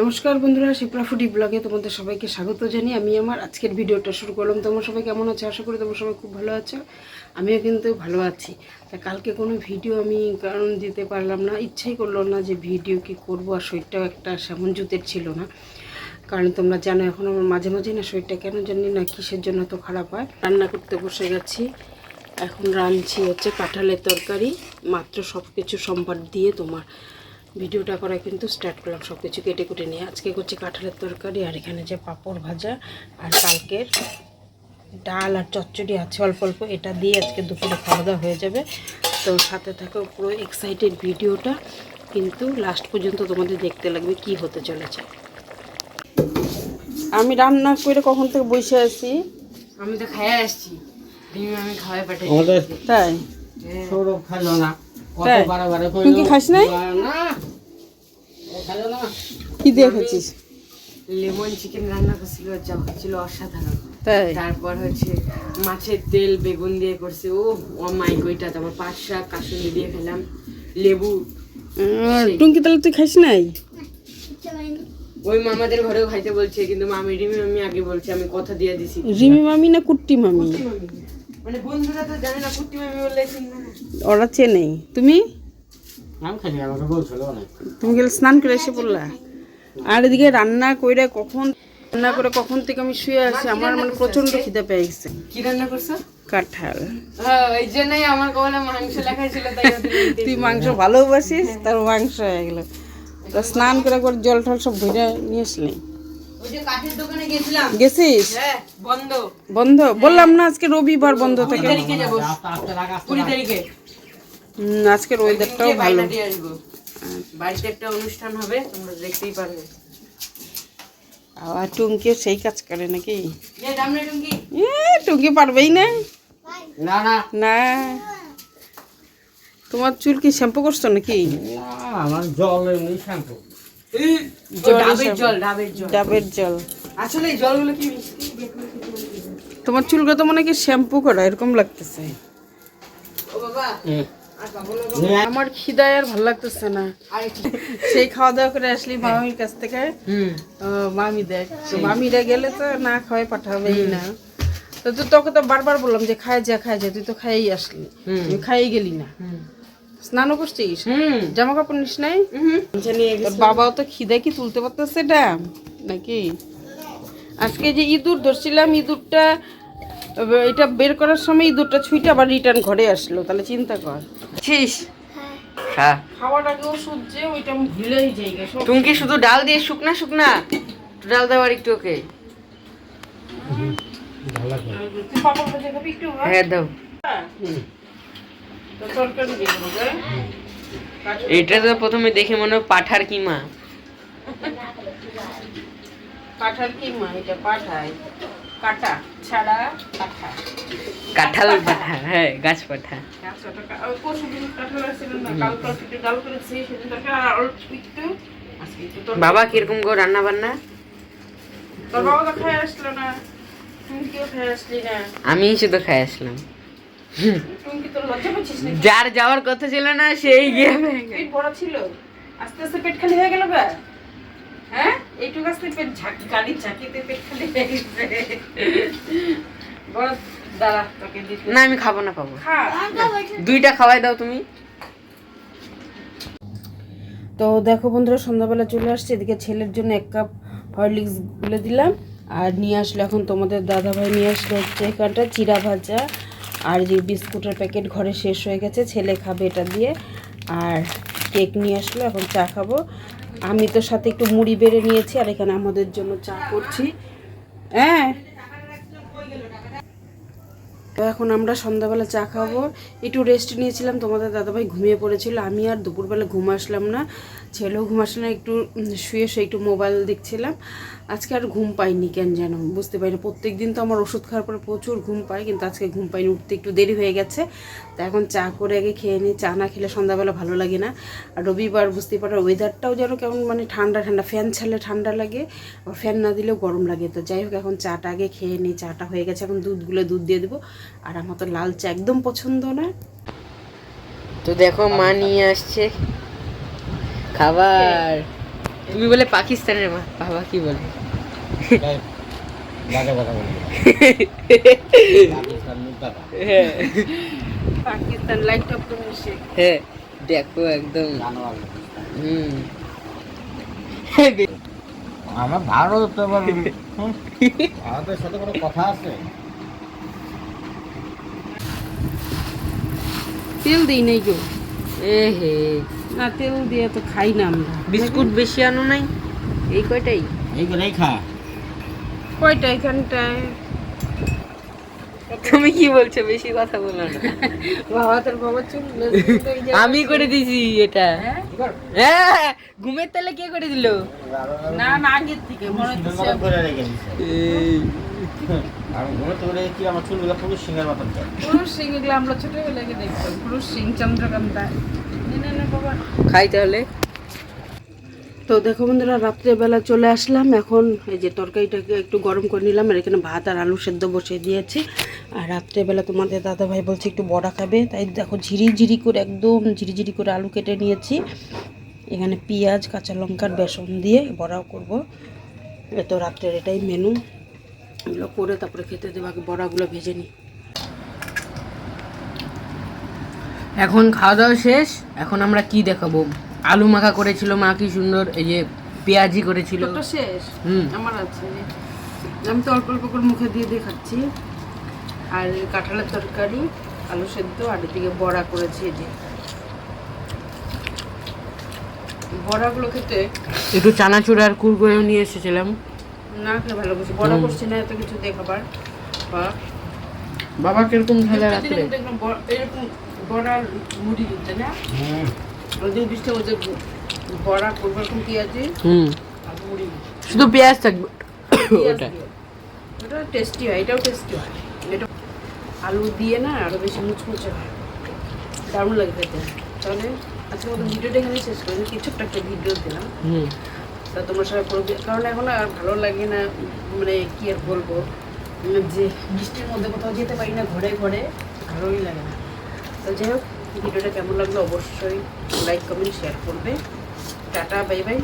নমস্কার বন্ধুরা, শিপ্রা ফুডি ব্লগে তোমাদের সবাইকে স্বাগত জানিয়ে আমি আমার আজকের ভিডিওটা শুরু করলাম। তোমরা সবাই কেমন আছো? আশা করি তোমরা সবাই খুব ভালো আছো। আমিও কিন্তু ভালো আছি। তা কালকে কোনো ভিডিও আমি কারণ দিতে পারলাম না। ইচ্ছাই করল না যে ভিডিও কি করব আর শরীরটাও একটা সেমন জুতের ছিল না। কারণ তোমরা জানো এখন আমার মাঝে মাঝে না শরীরটা কেন জানি না, কিসের জন্য তো খারাপ হয়। রান্না করতে বসে গেছি। এখন রাঁধছি হচ্ছে কাঁঠালের তরকারি, মাত্র সব কিছু সম্বাদ দিয়ে তোমার ভিডিওটা করা কিন্তু স্টার্ট করলাম সব কিছু কেটে কুটে নিয়ে। আজকে করছি কাঁঠালের তরকারি আর এখানে যে পাঁপড় ভাজা আর কালকের ডাল আর চচ্চড়ি আছে অল্প অল্প এটা দিয়ে আজকে দুপুরে খাওয়া দাওয়া হয়ে যাবে। তো সাথে থাকো পুরো এক্সাইটেড ভিডিওটা কিন্তু লাস্ট পর্যন্ত তোমাদের দেখতে লাগবে কি হতে চলেছে। আমি রান্না করে কখন থেকে বসে আছি? আমি তো খাইয়ে আসছি। আমি খাওয়াই পাঠাই তাই? সৌরভ খাইলো না। তাই? তুই কি খাস নাই? কি দিয়ে খাচ্ছিস? লেমন চিকেন রান্না করছিল যা হচ্ছিল অসাধারণ। তাই? তারপর হচ্ছে মাছের তেল বেগুন দিয়ে করছে। ও ও মাই তারপর পাঁচ শাক কাসুন্দি দিয়ে খেলাম। লেবু। টুঙ্কি তাহলে তুই খাইস নাই? ওই মামাদের ঘরেও খাইতে বলছে কিন্তু মামি রিমি মামি আগে বলছে আমি কথা দিয়ে দিছি। রিমি মামি না কুট্টি মামি। মানে বন্ধুরা তো জানে না কুট্টি মামি বললে চিনবে না ওরা চেনেই তুমি? আমি খালি আমাকে বলছিল অনেক তুমি গেলে স্নান করে এসে পড়লা। আর এদিকে রান্না কইরা কখন রান্না করে কখন থেকে আমি শুয়ে আছি আমার মানে প্রচণ্ড খিদে পেয়ে গেছে। কি রান্না করছ? কাঁঠাল। হ্যাঁ ওই জন্যই আমার কবলে মাংস লেখা ছিল তাই তুই মাংস ভালোবাসিস তার মাংস হয়ে গেল। তো স্নান করে করে জল টল সব ভরে নিয়ে আসলি। গেছিস? হ্যাঁ বন্ধ। বন্ধ? বললাম না আজকে রবিবার বন্ধ থাকে। আজকের ওয়েদারটাও ভালো। বাড়িতে একটা অনুষ্ঠান হবে তোমরা দেখতেই পারবে। আর সেই কাজ করে নাকি? টুঙ্কি পারবেই না। না তোমার চুল কি শ্যাম্পু করছ নাকি? আমার জল এমনি শ্যাম্পু। ডাবের জল আসলে এই জলগুলো কি। তোমার চুলগুলো তো মনে কি শ্যাম্পু করা এরকম লাগতেছে। আমার খিদায় আর ভালো লাগতেছে না। সেই খাওয়া দাওয়া করে আসলি মামির কাছ থেকে। হুম। মামি দেখ। তো মামিরা গেলে তো না খাওয়াই পাঠাবেই না। তো তোকে তো বারবার বললাম যে খায় যা খায় যা তুই তো খাইই আসলি। হুম। তুই খাইই গেলি না। হুম। স্নানও করছিস? হুম। জামা কাপড় নিস নাই? তোর বাবাও তো খিদে কি তুলতে পারতেছে এটা? নাকি? আজকে যে ইঁদুর ধরছিলাম ইঁদুরটা এটা বের করার সময় ইঁদুরটা ছুঁইটা আবার রিটার্ন ঘরে আসলো তাহলে চিন্তা কর। ছিস? হ্যাঁ। খাওয়ার আগে ওষুধ ওইটা ভুলেই যাই গে, সব শুধু ডাল দিয়ে শুকনা শুকনা? একটু ডাল দেওয়ার একটু ওকে। ভাত? হ্যাঁ? দাও তো তরকারি দিয়ে দেবো, হ্যাঁ? কাঠের- এটা তো প্রথমে দেখে মনে হয় পাঠার কিমা। কাঁঠাল কি মা এটা পাঠায়। কাটা ছাড়া কাঠা কাঁঠাল পাঠা। হ্যাঁ গাছ পাঠা। বাবা কীরকম গো রান্না বান্না তোর বাবা তো খাই আসলো না। তুমি কেউ খাই আসলি না। আমি শুধু খাই আসলাম। যার যাওয়ার কথা ছিল না সেই গিয়ে পেট ভরা ছিল। আস্তে আস্তে পেট খালি হয়ে গেল হ্যাঁ? এইটুকু আস্তে পেট ঝাঁকি গাড়ির ঝাঁকিতে পেট খালি হয়ে গেছে। বড় দাঁড়া তোকে দিতে। না আমি খাব না পাবো। খা। দুইটা খাওয়াই দাও তুমি। তো দেখো বন্ধুরা সন্ধ্যাবেলা চলে আসছে। এদিকে ছেলের জন্য এক কাপ হরলিক্স গুলে দিলাম। আর নিয়ে আসলো এখন তোমাদের দাদাভাই নিয়ে আসলো হচ্ছে এখানটা চিরা ভাজা। আর যে বিস্কুটের প্যাকেট ঘরে শেষ হয়ে গেছে, ছেলে খাবে এটা দিয়ে। আর কেক নিয়ে আসলো, এখন চা খাব। আমি তো সাথে একটু মুড়ি বেড়ে নিয়েছি, আর এখানে আমাদের জন্য চা করছি। হ্যাঁ। তো এখন আমরা সন্ধ্যাবেলা চা খাব। একটু রেস্ট নিয়েছিলাম, তোমাদের দাদাভাই ঘুমিয়ে পড়েছিল, আমি আর দুপুরবেলা ঘুম আসলাম না। ছেলেও ঘুম আসলো না একটু শুয়ে শুয়ে একটু মোবাইল দেখছিলাম। আজকে আর ঘুম পাইনি কেন যেন বুঝতে পারি না। প্রত্যেক দিন তো আমার ওষুধ খাওয়ার পরে প্রচুর ঘুম পাই কিন্তু আজকে ঘুম পাইনি উঠতে একটু দেরি হয়ে গেছে। তো এখন চা করে আগে খেয়ে নিই চা না খেলে সন্ধ্যাবেলা ভালো লাগে না। আর রবিবার বুঝতেই পারো ওয়েদারটাও যেন কেমন মানে ঠান্ডা ঠান্ডা ফ্যান ছাড়লে ঠান্ডা লাগে আর ফ্যান না দিলেও গরম লাগে। তো যাই হোক এখন চাটা আগে খেয়ে নিই চাটা হয়ে গেছে এখন দুধগুলো দুধ দিয়ে দেবো। আর আমার তো লাল চা একদম পছন্দ না তো দেখো মা নিয়ে আসছে। খাবার। তুমি বলে পাকিস্তানের মা বাবা কি বলে? কথা পাকিস্তান মুর্দাবাদ। হ্যাঁ। লাইট অফ হ্যাঁ দেখো একদম। হুম। আমার ভারত ভারতের সাথে কোনো কথা আছে? তেল দিই নাই কেউ এ হে না তেল দিয়ে তো খাই না আমরা। বিস্কুট বেশি আনো নাই? এই কয়টাই? এইগুলোই খা। কয়টা এখানটায়? তুমি কি বলছো? বেশি কথা বলো না। বাবা তোর বাবা চুল আমি করে দিছি এটা। হ্যাঁ? হ্যাঁ ঘুমের তেলে কে করে দিল? না না আগের থেকে মনে হচ্ছে। আমি ঘুমে তো রেখেছি আমার চুলগুলো পুরো সিংহের মতন করে। পুরুষ সিং এগুলো আমরা ছোটবেলায় দেখতাম পুরুষ সিং চন্দ্রকান্তা না না বাবা। খাই তাহলে। তো দেখো বন্ধুরা রাত্রেবেলা চলে আসলাম। এখন এই যে তরকারিটাকে একটু গরম করে নিলাম আর এখানে ভাত আর আলু সেদ্ধ বসিয়ে দিয়েছি। আর রাত্রেবেলা তোমাদের দাদা ভাই বলছে একটু বড়া খাবে। তাই দেখো ঝিরি ঝিরি করে একদম ঝিরি ঝিরি করে আলু কেটে নিয়েছি। এখানে পেঁয়াজ কাঁচা লঙ্কার বেসন দিয়ে বড়াও করব। এ তো রাত্রের এটাই মেনু এগুলো করে তারপরে খেতে দেবো আগে বড়াগুলো ভেজে নিই। এখন খাওয়া দাওয়া শেষ এখন আমরা কি দেখাবো? আলু মাখা করেছিল মা কি সুন্দর এই যে পেঁয়াজি করেছিল। তো শেষ? হুম। আমার আছে। আমি তো অল্প অল্প করে মুখে দিয়ে দিয়ে খাচ্ছি আর কাঁঠালের তরকারি আলু সেদ্ধ আর এদিকে বড়া করেছি এই যে। বড়াগুলো খেতে একটু চানাচুর আর কুরকুরেও নিয়ে এসেছিলাম। না খেলে ভালো করছি বড়া। করছি না এত কিছু দিয়ে খাবার বা বাবা কীরকম খেলে ব- এরকম বড়ার মুড়ি দিতে না? হ্যাঁ। বৃষ্টি হচ্ছে বড়া করব এরকম পেঁয়াজি হুম। শুধু পেঁয়াজ থাকবে? ওটা। ওটা টেস্টি হয় এটাও টেস্টি হয়। এটা আলু দিয়ে না আরও বেশি মুচমুচে হয়। দারুণ লাগে খেতে। তাহলে আজকে মতো ভিডিওটা এখানে শেষ করি। কিছু একটা একটা ভিডিও দিলাম। হুম। তা তোমার সাথে করবে কারণ এখন আর ভালো লাগে না মানে কি আর বলব? উম, যে বৃষ্টির মধ্যে কোথাও যেতে পারি না ঘরে ঘরে ভালোই লাগে না। তো যাই হোক ভিডিওটা কেমন লাগল অবশ্যই লাইক কমেন্ট শেয়ার করবে। Tata bye bye